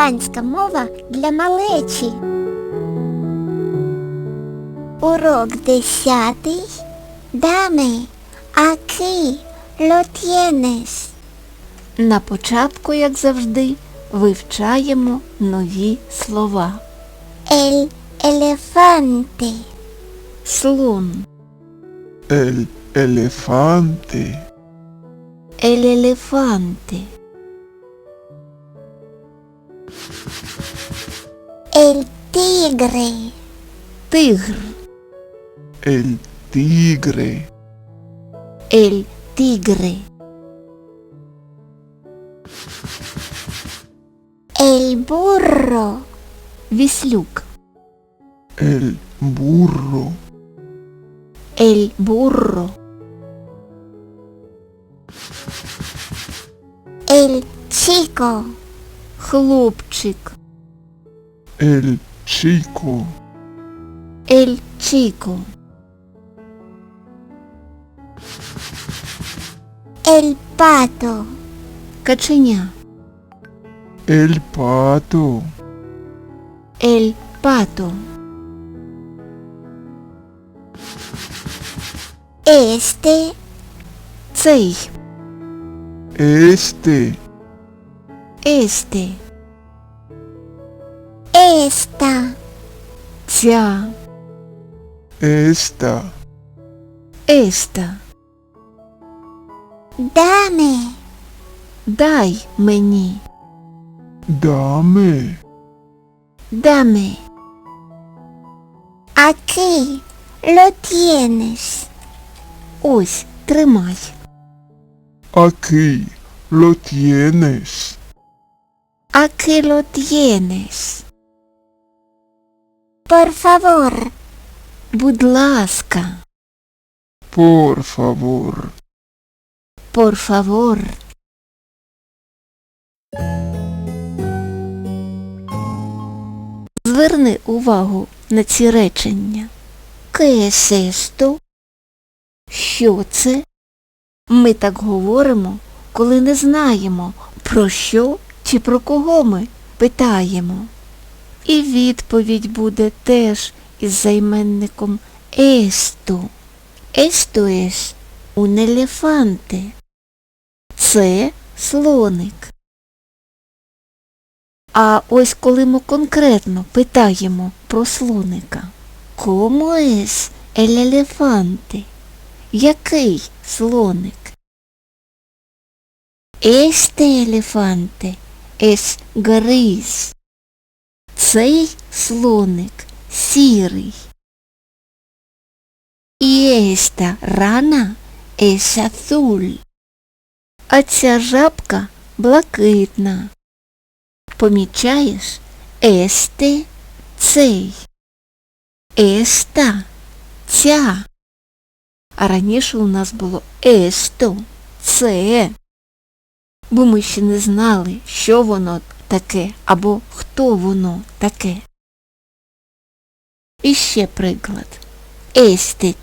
Іспанська мова для малечі. Урок десятий. Дами, lo tienes. На початку, як завжди, вивчаємо нові слова. El elefante. Слон, El elefante. el elefante, tigre. тигр, El tigre. el tigre, El burro. віслюк, El burro. el burro, El chico. хлопчик, El chico. el chico, El pato. каченя, El pato. el pato, Este. цей, Este. este, Esta. ця, Esta. еста, Dame. дай мені, Dame. даме, Aquí lo tienes. ось, тримай, Aquí lo tienes. aquí lo tienes, Por favor. будь ласка, Por favor. por favor. Зверни увагу на ці речення. ¿Qué es? Що це? Ми так говоримо, коли не знаємо, про що чи про кого ми питаємо. І відповідь буде теж із займенником esto. Esto es un elefante. Це слоник. А ось коли ми конкретно питаємо про слоника. ¿Cómo es el elefante? Який слоник? Este elefante es gris. Цей слоник сірий. І esta rana es. А ця жабка блакитна. Помічаєш? Este – цей. Еста – ця. А раніше у нас було есто – це. Бо ми ще не знали, що воно таке або хто воно таке. І ще приклад.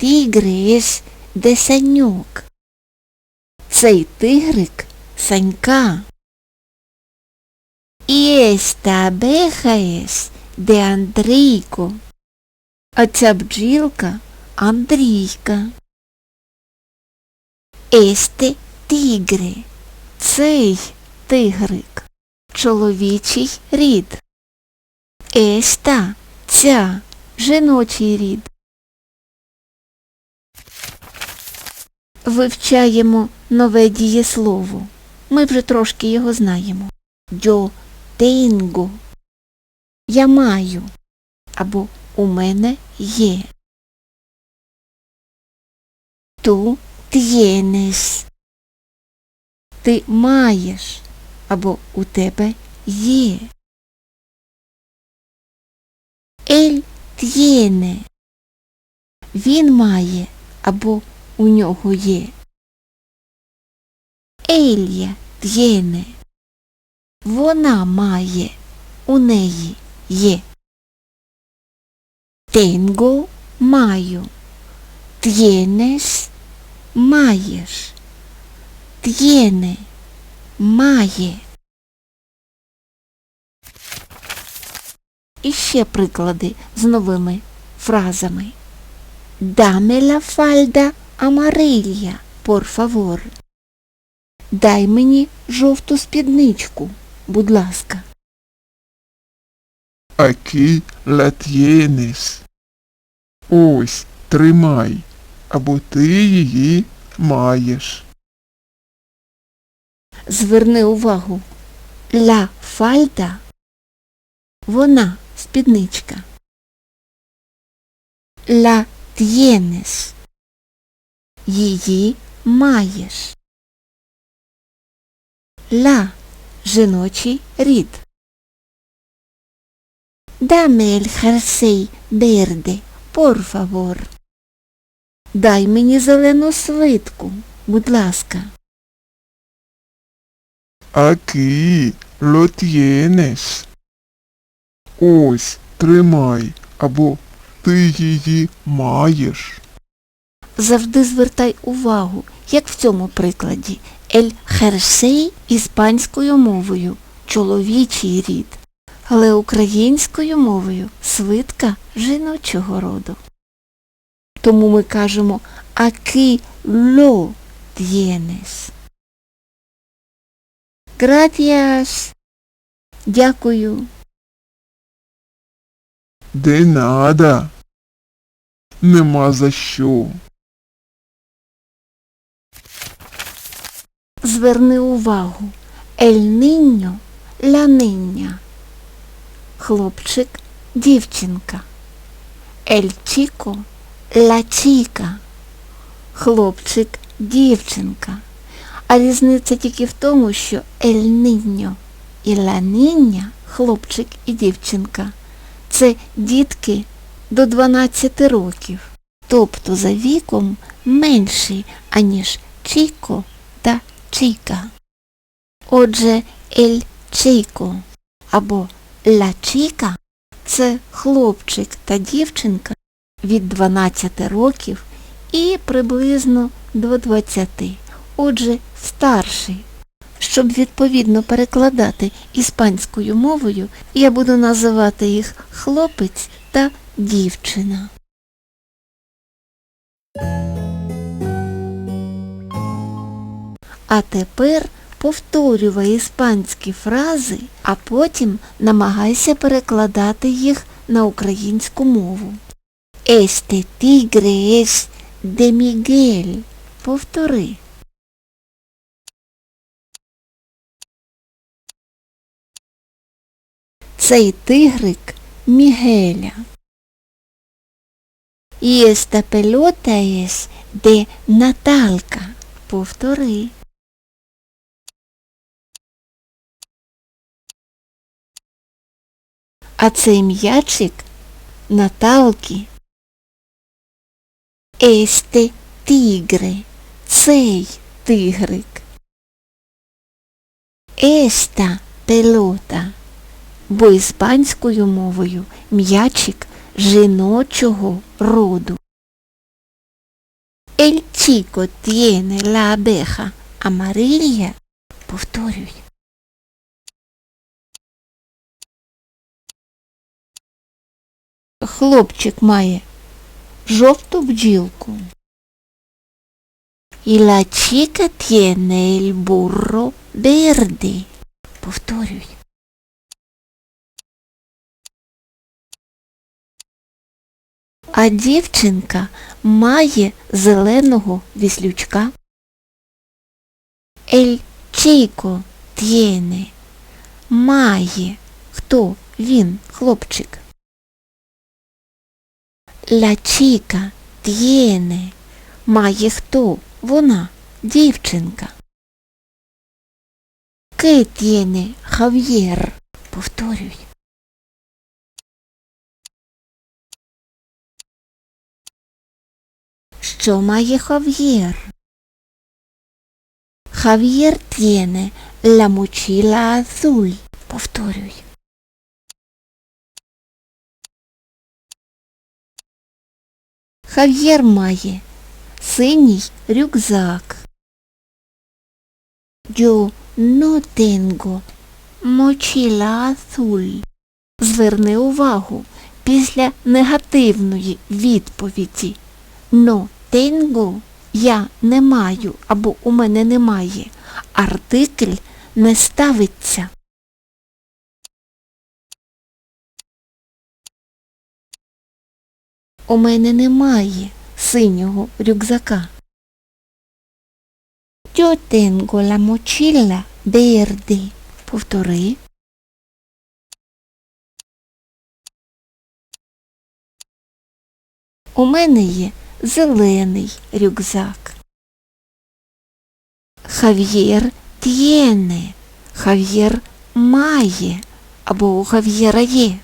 Tigre es de саньок. Цей тигрик – санька. І abeja es de Андрійко. А ця бджілка – Андрійка. Este tigre – цей тигрик. Чоловічий рід. Esta – ця жіночий рід. Вивчаємо нове дієслово. Ми вже трошки його знаємо. Yo tengo. Я маю. Або у мене є. Ту tienes. Ти маєш. Або у тебе є. Ель tiene. Він має або у нього є. Елья tiene. Вона має, у неї є. Tengo – маю. Tienes – маєш. Tiene – має. І ще приклади з новими фразами. Dame la falda amarilla, por favor. Дай мені жовту спідничку, будь ласка. La tienes. Ось, тримай, або ти її маєш. Зверни увагу. Ла фальда – вона спідничка. Ла т'єнес – її маєш. Ла – жіночий рід. El jersey verde, por favor. Дай мені зелену свитку, будь ласка. Aquí lo tienes. Ось, тримай, або ти її маєш. Завжди звертай увагу, як в цьому прикладі. Ель херсей іспанською мовою чоловічий рід, але українською мовою свитка жіночого роду. Тому ми кажемо «Аки ло т'єнес». Гратіас. Дякую. Де надо. Нема за що. Зверни увагу. Ель ниньо ля ниня. Хлопчик, дівчинка. Ель чіко ла чіка. Хлопчик, дівчинка. А різниця тільки в тому, що ель ниньо і ла ниня, хлопчик і дівчинка. Це дітки до 12 років, тобто за віком менші, аніж чіко та чіка. Отже, ель чіко або ла чіка це хлопчик та дівчинка від 12 років і приблизно до 20. Отже, старший. Щоб відповідно перекладати іспанською мовою, я буду називати їх хлопець та дівчина. А тепер повторювай іспанські фрази, а потім намагайся перекладати їх на українську мову. Este tigre es de Miguel. Повтори. Цей тигрик Мігеля. Y esta pelota es Наталка. Повтори. А цей м'ячик Наталки. Este tigre. Цей тигрик. Esta pelota. Бо іспанською мовою м'ячик жіночого роду. El chico tiene la abeja amarilla. Повторюй. Хлопчик має жовту бджілку. І la chica tiene el burro verde. Повторюй. А дівчинка має зеленого віслючка. Ель чийко т'єне. Має. Хто він, хлопчик? Ла чіка т'єне. Має хто? Вона, дівчинка. Ке т'єне Хав'єр. Повторюй. Що має Хав'єр? Хав'єр tiene la mochila azul. Повторюй. Хав'єр має синій рюкзак. Yo no tengo mochila azul. Зверни увагу після негативної відповіді «но tengo» я не маю або у мене немає. Артикль не ставиться. У мене немає синього рюкзака. Yo tengo la mochila verde. Повтори. У мене є зелений рюкзак. Хав'єр т'єне. Хав'єр має. Або у Хав'єра є.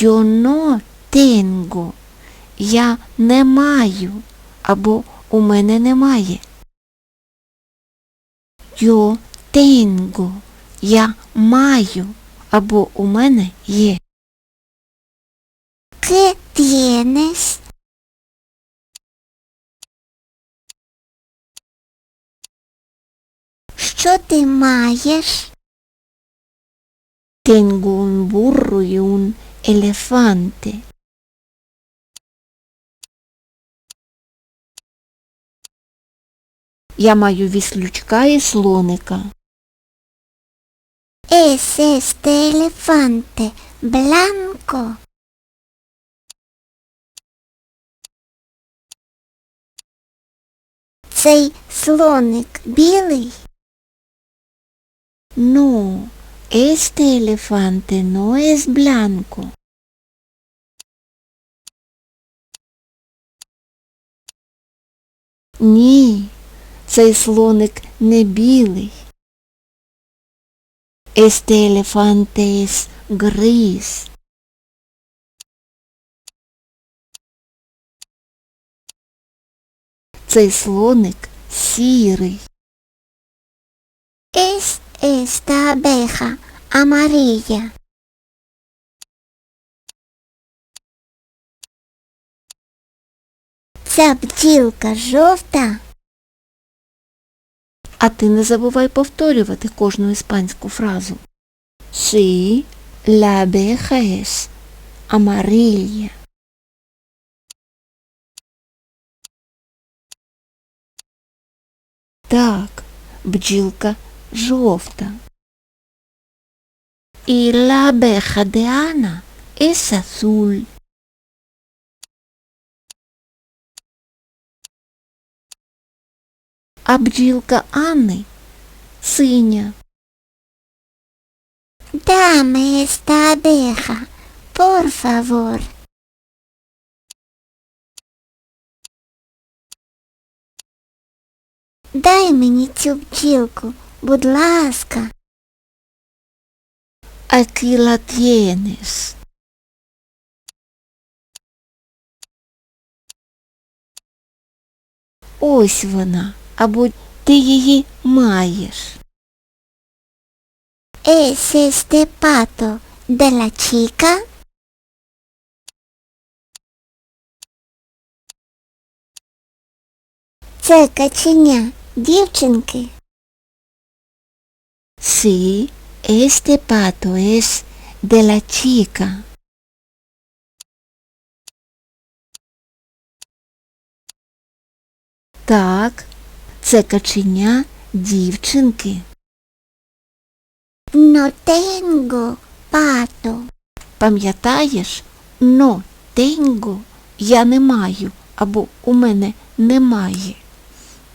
No tengo. Я не маю. Або у мене немає. Yo tengo. Я маю. Або у мене є. ¿Qué tienes? Що ти маєш? Tengo un burro y un elefante. Я маю віслючка і слоника. Es este elefante blanco. Цей слоник білий. Este elefante no es blanco. Ні, цей слоник не білий. Цей слоник сірий. Es esta abeja amarilla. Ця бджілка жовта. А ти не забувай повторювати кожну іспанську фразу. Sí, la abeja es amarilla. бджілка жовта. І la abeja de Ana es azul. А бджілка Анни синя. Dame esta abeja, por favor. Дай мені цю бджілку, будь ласка. Aquí la tienes. Ось вона, або ти її маєш. Es este pato de la chica? Це каченя дівчинки. Sí, este pato es de la chica. Так, це каченя дівчинки. No tengo pato. Пам'ятаєш? Но тенго я не маю або у мене немає.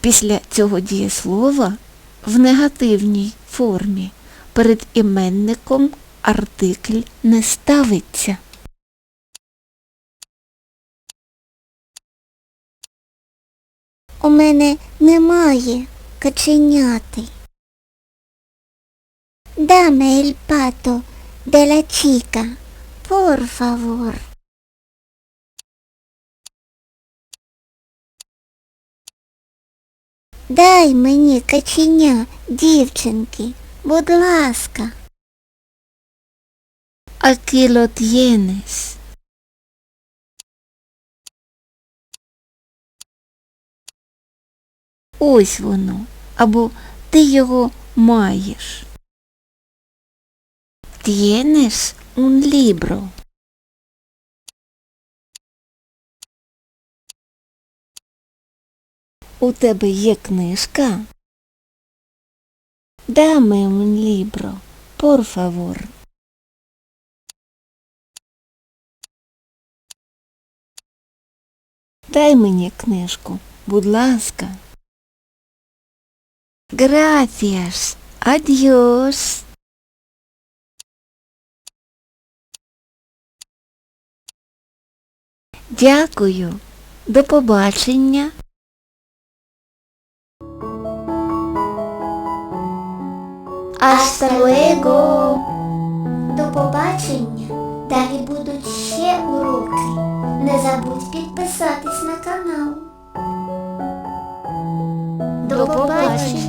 Після цього дієслова в негативній формі перед іменником артикль не ставиться. У мене немає каченяти. Dame el pato de la chica, por Дай мені каченя дівчинки, будь ласка. Aquí lo tienes. Ось воно, або ти його маєш. Tienes un libro. У тебе є книжка? Dame un libro, por favor. Дай мені книжку, будь ласка. Gracias. Adiós. Дякую. До побачення. Hasta luego. До побачення. Далі будуть ще уроки. Не забудь підписатись на канал. До побачення.